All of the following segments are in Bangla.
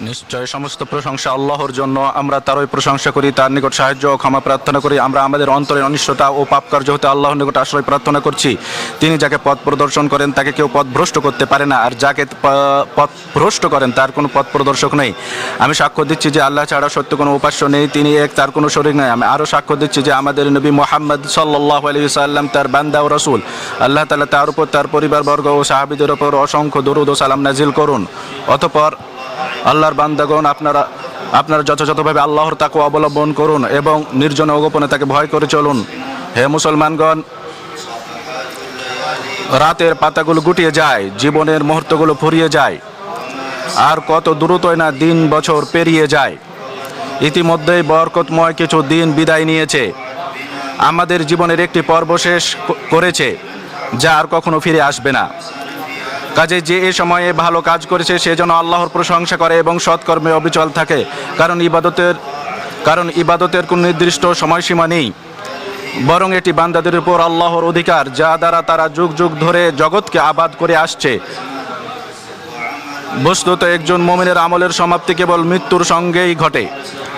নিশ্চয় সমস্ত প্রশংসা আল্লাহর জন্য। আমরা তারই প্রশংসা করি, তার নিকট সাহায্য ও ক্ষমা প্রার্থনা করি। আমরা আমাদের অন্তরের অনিষ্টতা ও পাপ কার্য হতে আল্লাহর নিকট আশ্রয় প্রার্থনা করছি। তিনি যাকে পথ প্রদর্শন করেন, তাকে কেউ পথ ভ্রষ্ট করতে পারে না। আর যাকে পথ ভ্রষ্ট করেন, তার কোনো পথ প্রদর্শক নেই। আমি সাক্ষ্য দিচ্ছি যে আল্লাহ ছাড়া সত্য কোনো উপাস্য নেই। তিনি এক, তার কোনো শরীর নেই। আমি আরও সাক্ষ্য দিচ্ছি যে আমাদের নবী মোহাম্মদ সাল্লাহ আলী সাল্লাম তার বান্দা ও রসুল। আল্লাহ তালা তার উপর তার পরিবারবর্গ ও সাহাবিদের ওপর অসংখ্য দরুদ ও সালাম নাজিল করুন। অতপর আল্লাহর বান্দাগণ, আপনারা আপনারা যথাযথভাবে আল্লাহর তাকে অবলম্বন করুন এবং নির্জনে গোপনে তাকে ভয় করে চলুন। হে মুসলমানগণ, রাতের পাতাগুলো গুটিয়ে যায়, জীবনের মুহূর্তগুলো ফুরিয়ে যায়, আর কত দ্রুতই না দিন বছর পেরিয়ে যায়। ইতিমধ্যেই বরকতময় কিছু দিন বিদায় নিয়েছে। আমাদের জীবনের একটি পর্ব শেষ করেছে, যা আর কখনো ফিরে আসবে না। কাজে যে এ সময়ে ভালো কাজ করেছে, সে যেন আল্লাহর প্রশংসা করে এবং সৎকর্মে অবিচল থাকে। কারণ ইবাদতের কারণ ইবাদতের কোনো নির্দিষ্ট সময়সীমা নেই। বরং এটি বান্দাদের উপর আল্লাহর অধিকার, যা দ্বারা তারা যুগ যুগ ধরে জগৎকে আবাদ করে আসছে। বস্তুত একজন মোমিনের আমলের সমাপ্তি কেবল মৃত্যুর সঙ্গেই ঘটে।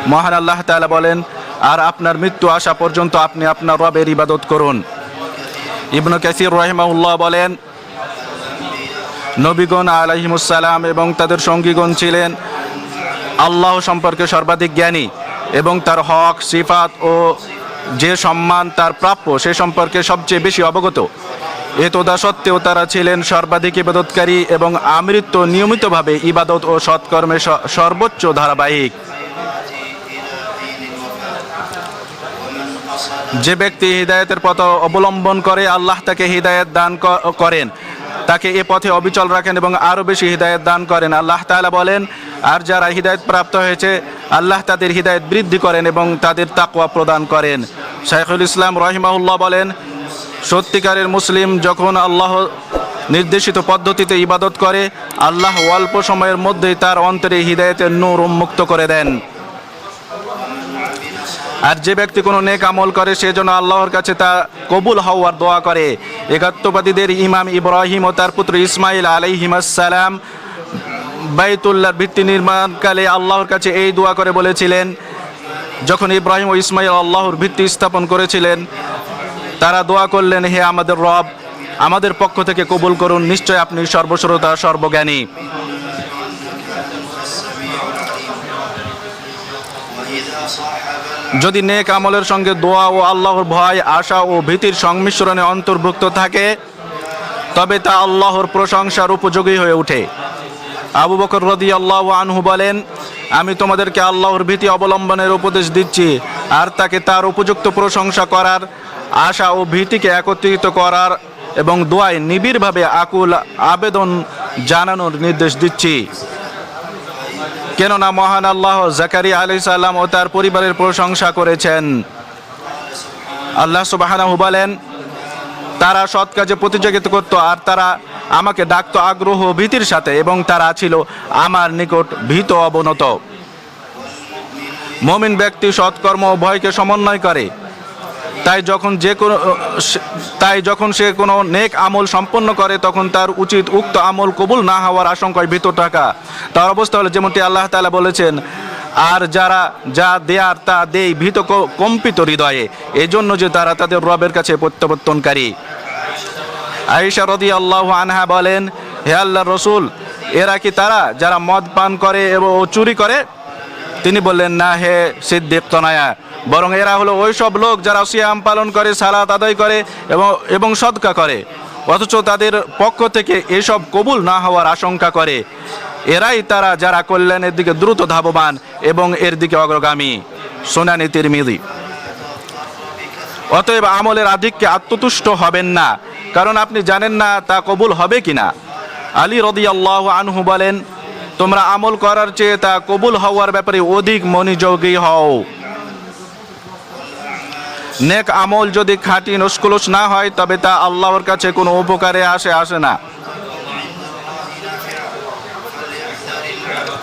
মহান আল্লাহ তাআলা বলেন, আর আপনার মৃত্যু আসা পর্যন্ত আপনি আপনার রবের ইবাদত করুন। ইবনু কাসির রহিমাউল্লাহ বলেন নবীগণ আলাইহিমুসালাম এবং তাদের সঙ্গীগণ ছিলেন আল্লাহ সম্পর্কে সর্বাধিক জ্ঞানী এবং তার হক, সিফাত ও যে সম্মান তার প্রাপ্য সে সম্পর্কে সবচেয়ে বেশি অবগত। এ তোদা সত্ত্বেও তারা ছিলেন সর্বাধিক ইবাদতকারী এবং আমৃত্য নিয়মিতভাবে ইবাদত ও সৎকর্মে সর্বোচ্চ ধারাবাহিক। যে ব্যক্তি হৃদায়তের পথ অবলম্বন করে, আল্লাহ তাকে হৃদায়ত দান করেন। তাকে এ পথে অবিচল রাখেন এবং আরও বেশি হৃদায়ত দান করেন। আল্লাহ তালা বলেন, আর যারা হৃদায়ত প্রাপ্ত হয়েছে, আল্লাহ তাদের হৃদায়ত বৃদ্ধি করেন এবং তাদের তাকওয়া প্রদান করেন। শাইখুল ইসলাম রহিমাউল্লাহ বলেন, সত্যিকারের মুসলিম যখন আল্লাহ নির্দেশিত পদ্ধতিতে ইবাদত করে, আল্লাহ অল্প সময়ের মধ্যেই তার অন্তরে হৃদায়তের নূর উন্মুক্ত করে দেন। আর যে ব্যক্তি কোনো নেক আমল করে, সে যেন আল্লাহর কাছে তা কবুল হওয়ার দোয়া করে। একাত্মবাদীদের ইমাম ইব্রাহিম ও তার পুত্র ইসমাইল আলাইহিমাসালাম বাইতুল্লাহর ভিত্তি নির্মাণকালে আল্লাহর কাছে এই দোয়া করে বলেছিলেন, যখন ইব্রাহিম ও ইসমাইল আল্লাহর ভিত্তি স্থাপন করেছিলেন, তারা দোয়া করলেন, হে আমাদের রব, আমাদের পক্ষ থেকে কবুল করুন, নিশ্চয় আপনি সর্বশ্রোতা, সর্বজ্ঞানী। যদি নেক আমলের সঙ্গে দোয়া ও আল্লাহর ভয়, আশা ও ভীতির সংমিশ্রণে অন্তর্ভুক্ত থাকে, তবে তা আল্লাহর প্রশংসার উপযোগী হয়ে ওঠে। আবু বকর রদি আল্লাহ আনহু বলেন, আমি তোমাদেরকে আল্লাহর ভীতি অবলম্বনের উপদেশ দিচ্ছি, আর তাকে তার উপযুক্ত প্রশংসা করার, আশা ও ভীতিকে একত্রিত করার এবং দোয়ায় নিবিড়ভাবে আকুল আবেদন জানানোর নির্দেশ দিচ্ছি। কেননা মহান আল্লাহ জাকারি আলি সাল্লাম ও তার পরিবারের প্রশংসা করেছেন। আল্লাহ সুবাহানাহু বলেন, তারা সৎ কাজে প্রতিযোগিতা করত আর তারা আমাকে ডাকতো আগ্রহ ভীতির সাথে এবং তারা ছিল আমার নিকট ভীত অবনত। মমিন ব্যক্তি সৎকর্ম ভয়কে সমন্বয় করে। তাই যখন যে কোনো তাই যখন সে কোনো নেক আমল সম্পন্ন করে, তখন তার উচিত উক্ত আমল কবুল না হওয়ার আশঙ্কায় ভিতর থাকা। তার অবস্থা হলো যেমনটি আল্লাহ তালা বলেছেন, আর যারা যা দেয়ার তা দেই ভীত কম্পিত হৃদয়ে, এজন্য যে তারা তাদের রবের কাছে প্রত্যাবর্তনকারী। আয়েশা রদি আল্লাহ আনহা বলেন, হে আল্লাহ রসুল, এরা কি তারা যারা মদ পান করে এবং চুরি করে? তিনি বললেন, না হে সিদ্দিক তনায়া বরং এরা হলো ওই সব লোক যারা সিয়াম পালন করে, সালাত আদায় করে এবং এবং সদকা করে। অথচ তাদের পক্ষ থেকে এসব কবুল না হওয়ার আশঙ্কা করে। এরাই তারা যারা কল্যাণের দিকে দ্রুত ধাবমান এবং এর দিকে অগ্রগামী। সোনানি তিরমিদি অতএব আমলের আধিক্যে আত্মতুষ্ট হবেন না। কারণ আপনি জানেন না তা কবুল হবে কিনা। আলী রদি আল্লাহ আনহু বলেন, তোমরা আমল করার চেয়ে তা কবুল হওয়ার ব্যাপারে অধিক মনোযোগী হও। নেক আমল যদি খাঁটি নস্কুলস না হয়, তবে তা আল্লাহর কাছে কোনো উপকারে আসে আসে না।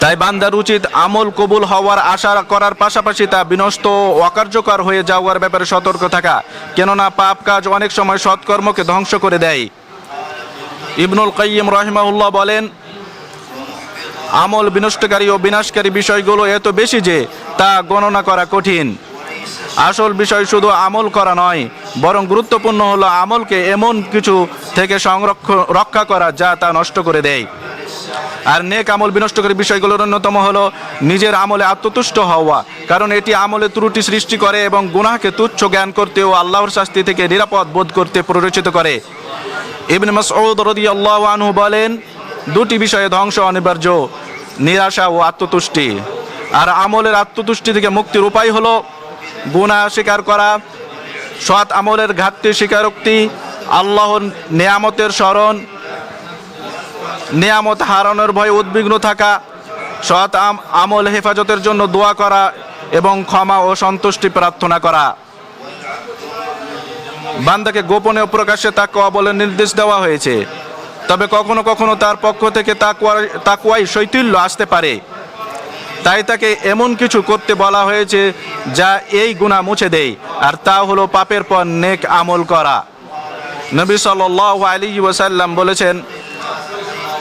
তাই বান্দার উচিত আমল কবুল হওয়ার আশা করার পাশাপাশি তা বিনষ্ট অকার্যকর হয়ে যাওয়ার ব্যাপারে সতর্ক থাকা। কেননা পাপ কাজ অনেক সময় সৎকর্মকে ধ্বংস করে দেয়। ইবনুল কাইয়িম রহিমাউল্লাহ বলেন, আমল বিনষ্টকারী ও বিনাশকারী বিষয়গুলো এত বেশি যে তা গণনা করা কঠিন। আসল বিষয় শুধু আমল করা নয়, বরং গুরুত্বপূর্ণ হলো আমলকে এমন কিছু থেকে সংরক্ষণ রক্ষা করা যা তা নষ্ট করে দেয়। আর নেক আমল বিনষ্টকারী বিষয়গুলোর অন্যতম হলো নিজের আমলে আত্মতুষ্ট হওয়া, কারণ এটি আমলে ত্রুটি সৃষ্টি করে এবং গুনাহকে তুচ্ছ জ্ঞান করতে ও আল্লাহর শাস্তি থেকে নিরাপদ বোধ করতে প্ররোচিত করে। ইবনে মাসউদ রাদিয়াল্লাহু আনহু বলেন, দুটি বিষয়ে ধ্বংস অনিবার্য, নিরাশা ও আত্মতুষ্টি। আর আমলের আত্মতুষ্টি থেকে মুক্তির উপায় হলো গুনাহ স্বীকার করা, সৎ আমলের ঘাটতি স্বীকারোক্তি, আল্লাহর নেয়ামতের স্মরণ, নেয়ামত হারানোর ভয়ে উদ্বিগ্ন থাকা, সৎ আমল হেফাজতের জন্য দোয়া করা এবং ক্ষমা ও সন্তুষ্টি প্রার্থনা করা। বান্দাকে গোপনে প্রকাশ্যে তাকুয়া বলে নির্দেশ দেওয়া হয়েছে। তবে কখনো কখনো তার পক্ষ থেকে তাকুয়া তাকুয়াই শৈথিল্য আসতে পারে। তাই তাকে এমন কিছু করতে বলা হয়েছে যা এই গুণা মুছে দেয় আর তা হলো পাপের পর নেক আমল করা। নবী সাল্লাল্লাহু আলাইহি ওয়াসাল্লাম বলেছেন,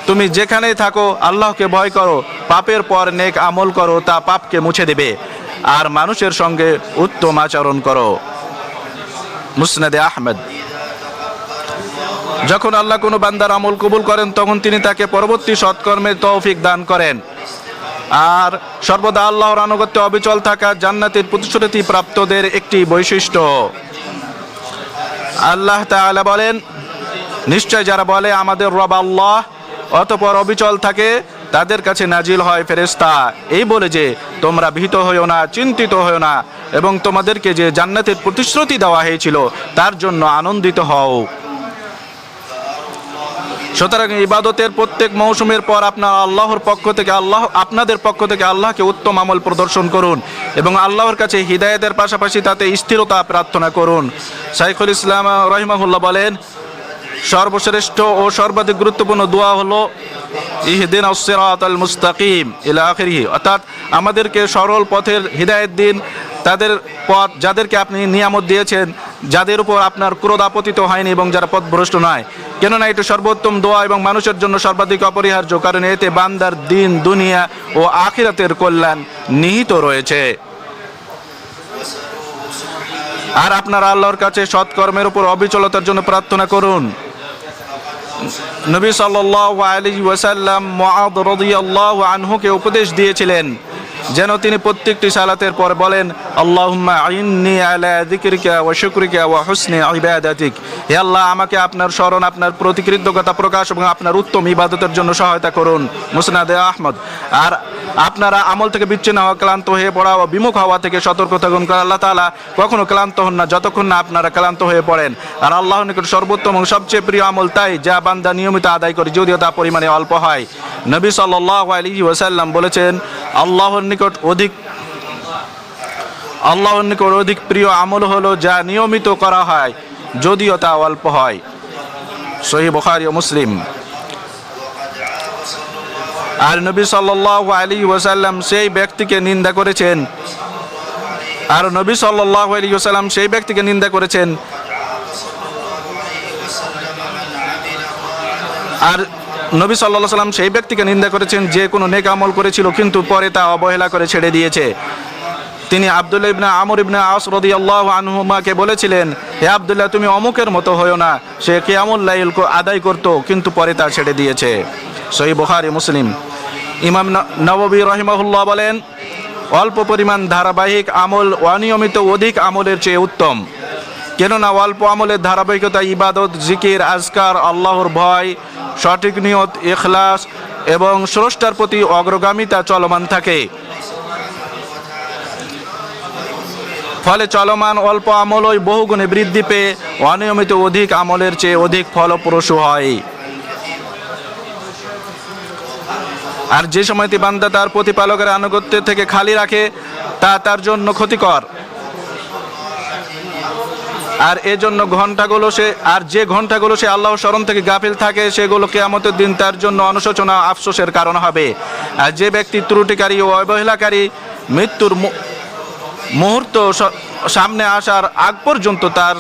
তুমি যেখানেই থাকো, আল্লাহকে ভয় করো, পাপের পর নেক আমল করো, তা পাপকে মুছে দেবে, আর মানুষের সঙ্গে উত্তম আচরণ করো। মুসনাদে আহমেদ। যখন আল্লাহ কোনো বান্দার আমল কবুল করেন, তখন তিনি তাকে পরবর্তী সৎকর্মের তৌফিক দান করেন। আর সর্বদা আল্লাহর আনুগত্যে অবিচল থাকা জান্নাতের প্রতিশ্রুতি প্রাপ্তদের একটি বৈশিষ্ট্য। আল্লাহ তাআলা বলেন, নিশ্চয় যারা বলে আমাদের রব আল্লাহ, অতপর অবিচল থাকে, তাদের কাছে নাজিল হয় ফেরেস্তা এই বলে যে, তোমরা ভীত হইও না, চিন্তিত হইও না, এবং তোমাদেরকে যে জান্নাতের প্রতিশ্রুতি দেওয়া হয়েছিল, তার জন্য আনন্দিত হও। সুতরাং ইবাদতের প্রত্যেক মৌসুমের পর আপনার আল্লাহর পক্ষ থেকে আল্লাহ, আপনাদের পক্ষ থেকে আল্লাহকে উত্তম আমল প্রদর্শন করুন এবং আল্লাহর কাছে হৃদায়তের পাশাপাশি তাতে স্থিরতা প্রার্থনা করুন। সাইফুল ইসলাম রহিমাহুল্লাহ বলেন সর্বশ্রেষ্ঠ ও সর্বাধিক গুরুত্বপূর্ণ দোয়া হলো, ইহদিন আল মুস্তাকিম ইলা অর্থাৎ আমাদেরকে সরল পথের হৃদায়ত দিন, তাদের পথ যাদেরকে আপনি নিয়ামত দিয়েছেন, যাদের উপর আপনার ক্রোধ আপতিত হয়নি এবং যারা পথভ্রষ্ট নয়। কেননা এটি সর্বোত্তম দোয়া এবং মানুষের জন্য সর্বাধিক অপরিহার্য, কারণ এতে বান্দার দিন, দুনিয়া ও আখিরাতের কল্যাণ নিহিত রয়েছে। আর আপনারা আল্লাহর কাছে সৎকর্মের উপর অবিচলতার জন্য প্রার্থনা করুন। নবী সাল্লাহ আলী ওয়াসাল্লাম মহাদ রদিয়াল্লাহ আনহুকে উপদেশ দিয়েছিলেন যেন তিনি প্রত্যেকটি সালাতের পর বলেন, আল্লাহুম্মা হে আল্লাহ, আমাকে আপনার স্মরণ, আপনার প্রতি কৃতজ্ঞতা প্রকাশ এবং আপনার উত্তম ইবাদতের জন্য সহায়তা করুন। মুসনাদে আহমদ। আর আপনারা আমল থেকে বিচ্ছিন্ন হওয়া, ক্লান্ত হয়ে পড়া ও বিমুখ হওয়া থেকে সতর্ক থাকুন, কারণ আল্লাহ তাআলা কখনো ক্লান্ত হন না, যতক্ষণ না আপনারা ক্লান্ত হয়ে পড়েন। আর আল্লাহ নিকট সর্বোত্তম এবং সবচেয়ে প্রিয় আমল তাই, যা বান্দা নিয়মিত আদায় করে, যদিও তা পরিমাণে অল্প হয়। নবী সাল্লাল্লাহু আলাইহি ওয়াসাল্লাম বলেছেন, আল্লাহর নিকট অধিক, আল্লাহর নিকট অধিক প্রিয় আমল হলো যা নিয়মিত করা হয়, যদিও তা অল্প হয়। সহি বুখারী ও মুসলিম। আর নবী সাল্লাল্লাহু আলাইহি ওয়াসাল্লাম সেই ব্যক্তিকে নিন্দা করেছেন। আর নবী সাল্লাল্লাহু আলাইহি ওয়াসাল্লাম সেই ব্যক্তিকে নিন্দা করেছেন। আর নবী সাল্লাহ সাল্লাম সেই ব্যক্তিকে নিন্দা করেছেন, যে কোনো নেক আমল করেছিল, কিন্তু পরে তা অবহেলা করে ছেড়ে দিয়েছে। তিনি আবদুল্লাহ ইবনা আমর ইবনা আস রাদিয়াল্লাহু আনহুমাকে বলেছিলেন, হে আবদুল্লাহ, তুমি অমুকের মতো হয়েও না। সে কিয়ামুল লাইল কো আদায় করতো, কিন্তু পরে তা ছেড়ে দিয়েছে। সহি বুখারী, মুসলিম। ইমাম ন- নববী রহিমাহুল্লাহ বলেন, অল্প পরিমাণ ধারাবাহিক আমল অনিয়মিত অধিক আমলের চেয়ে উত্তম। কেননা অল্প আমলের ধারাবাহিকতা ইবাদত, জিকির, আজকার, আল্লাহর ভয়, সঠিক নিয়ত এখলাস এবং স্রষ্টার প্রতি অগ্রগামিতা চলমান থাকে। ফলে চলমান অল্প আমলই বহুগুণে বৃদ্ধি পেয়ে অনিয়মিত অধিক আমলের চেয়ে অধিক ফলপ্রসূ হয়। আর যে সময়টি বান্দা তার প্রতিপালকের আনুগত্যের থেকে খালি রাখে, তা তার জন্য ক্ষতিকর। আর এজন্য ঘন্টাগুলো সে আর যে ঘন্টাগুলো সে আল্লাহ স্মরণ থেকে গাফিল থাকে, সেগুলো কেয়ামতের দিন তার জন্য অনুশোচনা আফসোসের কারণ হবে। আর যে ব্যক্তি ত্রুটিকারী ও অবহেলাকারী মৃত্যুর মুহূর্ত সামনে আসার আগ পর্যন্ত তার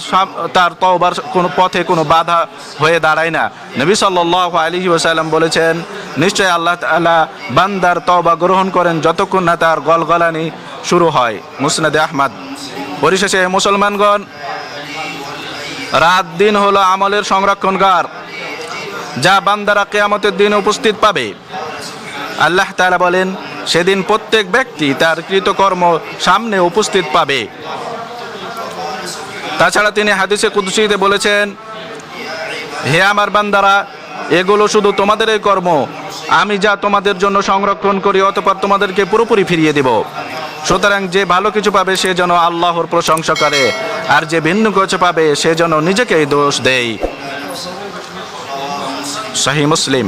তার তওবার কোনো পথে কোনো বাধা হয়ে দাঁড়ায় না। নবী সাল্লাল্লাহু আলাইহি ওয়াসাল্লাম বলেছেন, নিশ্চয় আল্লাহ তাআলা বান্দার তওবা গ্রহণ করেন যতক্ষণ না তার গলগলানি শুরু হয়। মুসনাদে আহমদ। পরিশেষে, মুসলমানগণ রাত দিন হলো আমলের সংরক্ষণগার যা বান্দারা কেয়ামতের দিন উপস্থিত পাবে। আল্লাহ তাআলা বলেন, সেদিন প্রত্যেক ব্যক্তি তার কৃতকর্ম সামনে উপস্থিত পাবে। তাছাড়া তিনি হাদিসে কুদসিতে বলেছেন, হে আমার বান্দারা, এগুলো শুধু তোমাদেরই কর্ম, আমি যা তোমাদের জন্য সংরক্ষণ করি, অতপর তোমাদেরকে পুরোপুরি ফিরিয়ে দেব। সুতরাং যে ভালো কিছু পাবে, সে যেন আল্লাহর প্রশংসা করে। আর যে ভিন্ন গোচ পাবে, সে যেন নিজেকেই দোষ দেয়। সাহি মুসলিম।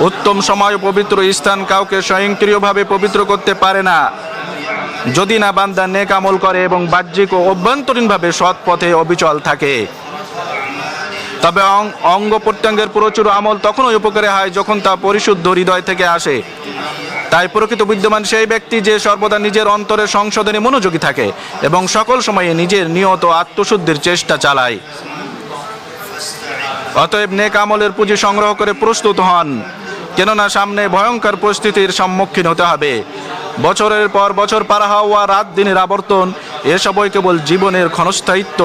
উত্তম সময় পবিত্র স্থান কাউকে স্বয়ংক্রিয়ভাবে পবিত্র করতে পারে না। যদি না বান্দা নেক আমল করে এবং বাহ্যিক ও অভ্যন্তরীণভাবে সৎ পথে অবিচল থাকে। তবে অঙ্গ প্রত্যঙ্গের প্রচুর আমল তখনই উপকারে হয় যখন তা পরিশুদ্ধ হৃদয় থেকে আসে। তাই প্রকৃত বিদ্যমান সেই ব্যক্তি যে সর্বদা নিজের অন্তরে সংশোধনে মনোযোগী থাকে এবং সকল সময়ে নিজের নিয়ত আত্মশুদ্ধির চেষ্টা চালায়। অতএব নেক আমলের পুঁজি সংগ্রহ করে প্রস্তুত হন, কেননা সামনে ভয়ঙ্কর পরিস্থিতির সম্মুখীন হতে হবে। বছরের পর বছর পার হওয়া রাত দিনের আবর্তন, এ এসবই কেবল জীবনের ক্ষণস্থায়িত্ব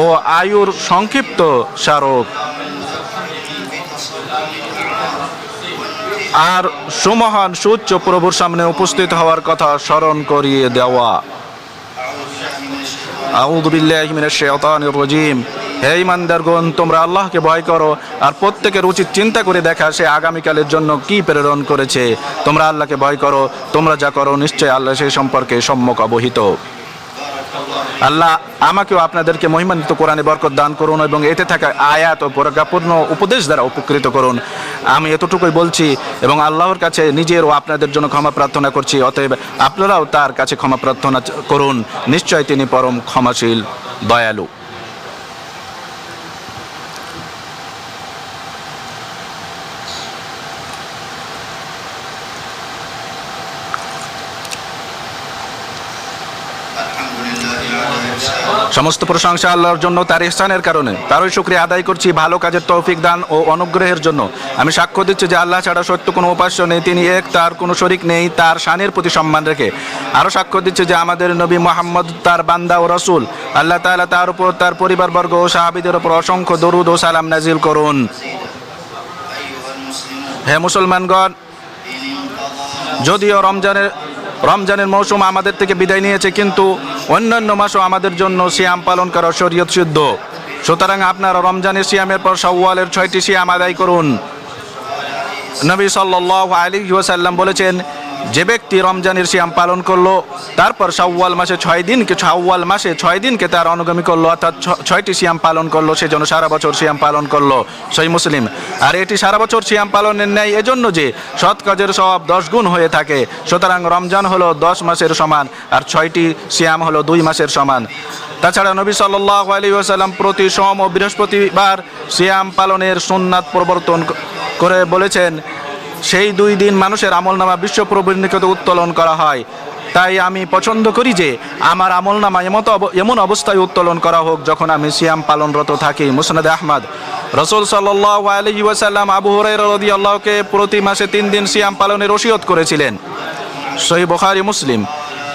ও আয়ুর সংক্ষিপ্ত স্মারক। আর সুমহান সুচ্চ প্রভুর সামনে উপস্থিত হওয়ার কথা স্মরণ করিয়ে দেওয়া। আউযু বিল্লাহি মিনাশ শাইতানির রাজিম। হে ইমানদারগণ তোমরা আল্লাহকে ভয় করো আর প্রত্যেকের উচিত চিন্তা করে দেখা সে আগামীকালের জন্য কি প্রেরণ করেছে। তোমরা আল্লাহকে ভয় করো, তোমরা যা করো নিশ্চয় আল্লাহ সেই সম্পর্কে সম্যক অবহিত। আল্লাহ আমাকেও আপনাদেরকে মহিমান্বিত কোরআনে বরকত দান করুন এবং এতে থাকা আয়াত ও পরাজ্ঞাপূর্ণ উপদেশ দ্বারা উপকৃত করুন। আমি এতটুকুই বলছি এবং আল্লাহর কাছে নিজের ও আপনাদের জন্য ক্ষমা প্রার্থনা করছি, অতএব আপনারাও তার কাছে ক্ষমা প্রার্থনা করুন। নিশ্চয় তিনি পরম ক্ষমাশীল, দয়ালু। সমস্ত প্রশংসা আল্লাহর জন্য, তার ইহসানের কারণে। তারই শুক্রিয়া আদায় করছি, ভালো কাজের তৌফিক দান ও অনুগ্রহের জন্য। আমি সাক্ষ্য দিচ্ছি যে আল্লাহ ছাড়া সত্য কোনো উপাস্য নেই, তিনি এক, তার কোনো শরিক নেই, তার শানের প্রতি সম্মান রেখে। আরও সাক্ষ্য দিচ্ছে যে আমাদের নবী মোহাম্মদ, তার বান্দা ও রসুল, আল্লাহ তাআলা তার উপর, তার পরিবারবর্গ ও সাহাবিদের উপর অসংখ্য দরুদ ও সালাম নাজিল করুন। হে মুসলমানগণ, যদিও রমজানের রমজানের মৌসুম আমাদের থেকে বিদায় নিয়েছে, কিন্তু অন্যান্য মাসও আমাদের জন্য সিয়াম পালন করা শরীয়ত সিদ্ধ। সুতরাং আপনারা রমজানের সিয়ামের পর সওয়ালের ছয়টি সিয়াম আদায় করুন। নবী সাল্লাহ আলী ওয়াসাল্লাম বলেছেন যে ব্যক্তি রমজানের সিয়াম পালন করল, তারপর শাওয়াল মাসে ছয় দিনকে শাওয়াল মাসে ছয় দিনকে তার অনুগামী করল, অর্থাৎ ছয়টি সিয়াম পালন করল, সে যেন সারা বছর সিয়াম পালন করল। সই মুসলিম। আর এটি সারা বছর সিয়াম পালনের ন্যায়, এজন্য যে সৎ কাজের সব দশ গুণ হয়ে থাকে। সুতরাং রমজান হলো দশ মাসের সমান, আর ছয়টি সিয়াম হলো দুই মাসের সমান। তাছাড়া নবী আলাইহি ওয়াসাল্লাম প্রতি সোম ও বৃহস্পতিবার সিয়াম পালনের সুন্নাত প্রবর্তন করে বলেছেন সেই দুই দিন মানুষের আমলনামা বিশ্বপ্রভুর নিকটে উত্তোলন করা হয়। তাই আমি পছন্দ করি যে আমার আমলনামা এমত অব- এমন অবস্থায় উত্তোলন করা হোক যখন আমি সিয়াম পালনরত থাকি। মুসনাদ আহমদ। রসুল সাল্লাহ আবু হরাই রদি আল্লাহকে প্রতি মাসে তিন দিন সিয়াম পালনের ওসিয়ত করেছিলেন। সহি বখারি, মুসলিম।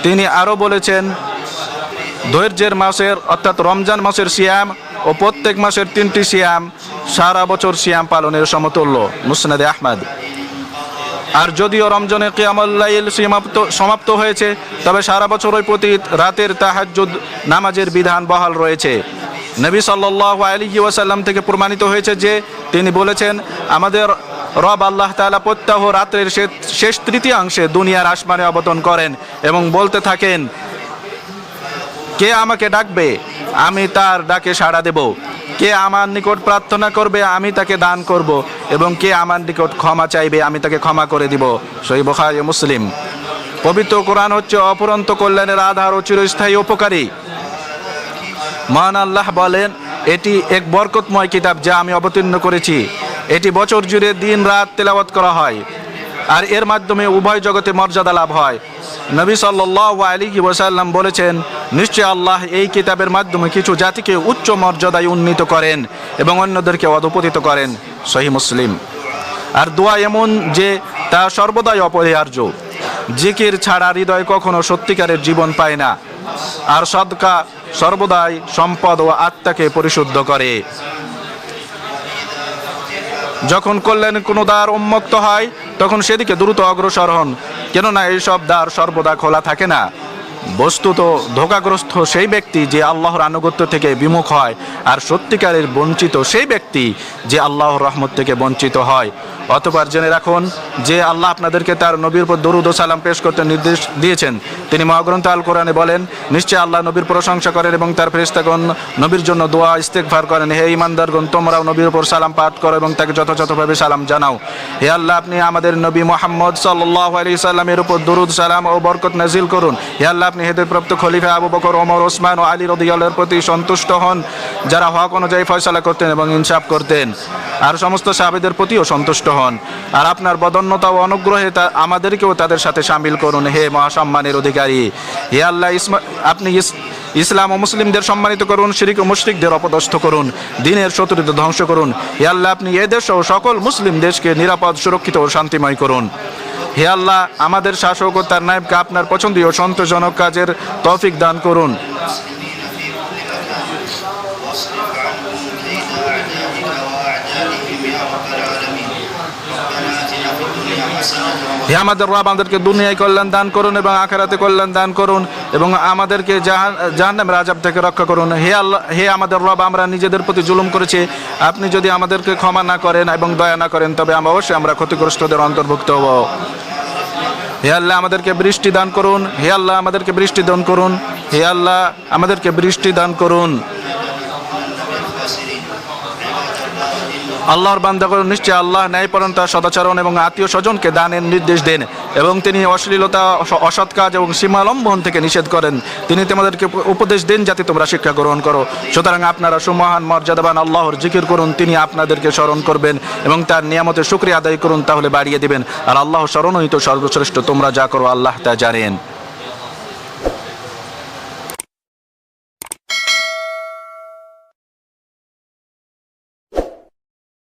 তিনি আরও বলেছেন, ধৈর্যের মাসের অর্থাৎ রমজান মাসের সিয়াম ও প্রত্যেক মাসের তিনটি সিয়াম সারা বছর সিয়াম পালনের সমতুল্য। মুসনাদে আহমদ। আর যদিও রমজানে কিয়ামুল্লাইল সমাপ্ত সমাপ্ত হয়েছে, তবে সারা বছর ওই প্রতি রাতের তাহাজ্জুদ নামাজের বিধান বহাল রয়েছে। নবী সাল্লাল্লাহু আলাইহি ওয়াসাল্লাম থেকে প্রমাণিত হয়েছে যে তিনি বলেছেন, আমাদের রব আল্লাহ তাআলা প্রত্যাহ রাত্রের শেষ- তৃতীয়াংশে দুনিয়ার আসমানে অবতরণ করেন এবং বলতে থাকেন, কে আমাকে ডাকবে, আমি তার ডাকে সাড়া দেব। কে আমার নিকট প্রার্থনা করবে, আমি তাকে দান করব। এবং কে আমার নিকট ক্ষমা চাইবে, আমি তাকে ক্ষমা করে দিব। সই বখারি মুসলিম। পবিত্র কোরআন হচ্ছে অপরন্ত কল্যাণের আধার ও চিরস্থায়ী উপকারী। মহান আল্লাহ বলেন, এটি এক বরকতময় কিতাব যা আমি অবতীর্ণ করেছি। এটি বছর জুড়ে দিন রাত তেলাওয়াত করা হয়। আর এর মাধ্যমে উভয় জগতে মর্যাদা লাভ হয়। নবী সাল্লাহ আলী ওসাল্লাম বলেছেন, নিশ্চয় আল্লাহ এই কিতাবের মাধ্যমে কিছু জাতিকে উচ্চ মর্যাদায় উন্নীত করেন এবং অন্যদেরকে অধপতিত করেন। সহি মুসলিম। আর দোয়া এমন যে তা সর্বদাই অপরিহার্য। জিকির ছাড়া হৃদয় কখনো সত্যিকারের জীবন পায় না। আর সদকা সর্বদাই সম্পদ ও আত্মাকে পরিশুদ্ধ করে। যখন কল্যাণ কোনো দ্বার উন্মুক্ত হয় তখন সেদিকে দ্রুত অগ্রসর হন। কেননা এইসব দ্বার সর্বদা খোলা থাকে না। বস্তুত ধোকাগ্রস্ত সেই ব্যক্তি যে আল্লাহর আনুগত্য থেকে বিমুখ হয়, আর সত্যিকারের বঞ্চিত সেই ব্যক্তি যে আল্লাহর রহমত থেকে বঞ্চিত হয়। অতবার জেনে রাখুন যে আল্লাহ আপনাদেরকে তার নবীর উপর দরুদ ও সালাম পেশ করতে নির্দেশ দিয়েছেন। তিনি মহাগ্রন্থ আল কোরআনে বলেন, নিশ্চয় আল্লাহ নবীর প্রশংসা করেন এবং তার ফেরেস্তাগণ নবীর জন্য দোয়া ইস্তেকভার করেন। হে ইমানদারগণ, তোমরাও নবীর উপর সালাম পাঠ করো এবং তাকে যথাযথভাবে সালাম জানাও। হে আল্লাহ, আপনি আমাদের নবী মোহাম্মদ সাল্লাহ আলী সাল্লামের উপর দরুদ, সালাম ও বরকত নাজিল করুন। হে আল্লাহ আপনি হেদেরপ্রাপ্ত খলিফা আবু বকর, ওমর, ওসমান ও আলী রদিয়ালের প্রতি সন্তুষ্ট হন। যারা হক অনুযায়ী ফয়সালা করতেন এবং ইনসাফ করতেন। আর সমস্ত সাহাবিদের প্রতিও সন্তুষ্ট হন। আর আপনার বদন্যতা ও অনুগ্রহে আমাদেরকেও তাদের সাথে সামিল করুন। হে মহাসম্মানের অধিকারী, হে আল্লাহ ইসমা আপনি ইস- ইসলাম ও মুসলিমদের সম্মানিত করুন, শিরিক ও মুশরিকদের অপদস্থ করুন, দিনের শত্রুদের ধ্বংস করুন। হে আল্লাহ, আপনি এ দেশ ও সকল মুসলিম দেশকে নিরাপদ, সুরক্ষিত ও শান্তিময় করুন। হে আল্লাহ, আমাদের শাসক ও তার নায়বকে আপনার পছন্দীয় সন্তোষজনক কাজের তৌফিক দান করুন। হে আমাদের রব, আমাদেরকে দুনিয়ায় কল্যাণ দান করুন এবং আখেরাতে কল্যাণ দান করুন এবং আমাদেরকে জাহান জাহান্নামের আজাব থেকে রক্ষা করুন। হে আল্লাহ, হে আমাদের রব, আমরা নিজেদের প্রতি জুলুম করেছি। আপনি যদি আমাদেরকে ক্ষমা না করেন এবং দয়া না করেন, তবে আমরা অবশ্যই আমরা ক্ষতিগ্রস্তদের অন্তর্ভুক্ত হব। হে আল্লাহ, আমাদেরকে বৃষ্টি দান করুন। হে আল্লাহ, আমাদেরকে বৃষ্টি দান করুন। হে আল্লাহ, আমাদেরকে বৃষ্টি দান করুন। আল্লাহর বান্দা করুন নিশ্চয় আল্লাহ ন্যায়পরণতা সদাচরণ এবং আত্মীয় স্বজনকে দানের নির্দেশ দেন এবং তিনি অশ্লীলতা অসৎ কাজ এবং সীমালম্বন থেকে নিষেধ করেন। তিনি তোমাদেরকে উপ- উপদেশ দেন যাতে তোমরা শিক্ষা গ্রহণ করো। সুতরাং আপনারা সুমহান, মর্যাদাবান আল্লাহর জিকির করুন, তিনি আপনাদেরকে স্মরণ করবেন এবং তার নিয়ামতের শুক্রিয়া আদায় করুন, তাহলে বাড়িয়ে দিবেন। আর আল্লাহ স্মরণই তো সর্বশ্রেষ্ঠ, তোমরা যা করো আল্লাহ তা জানেন।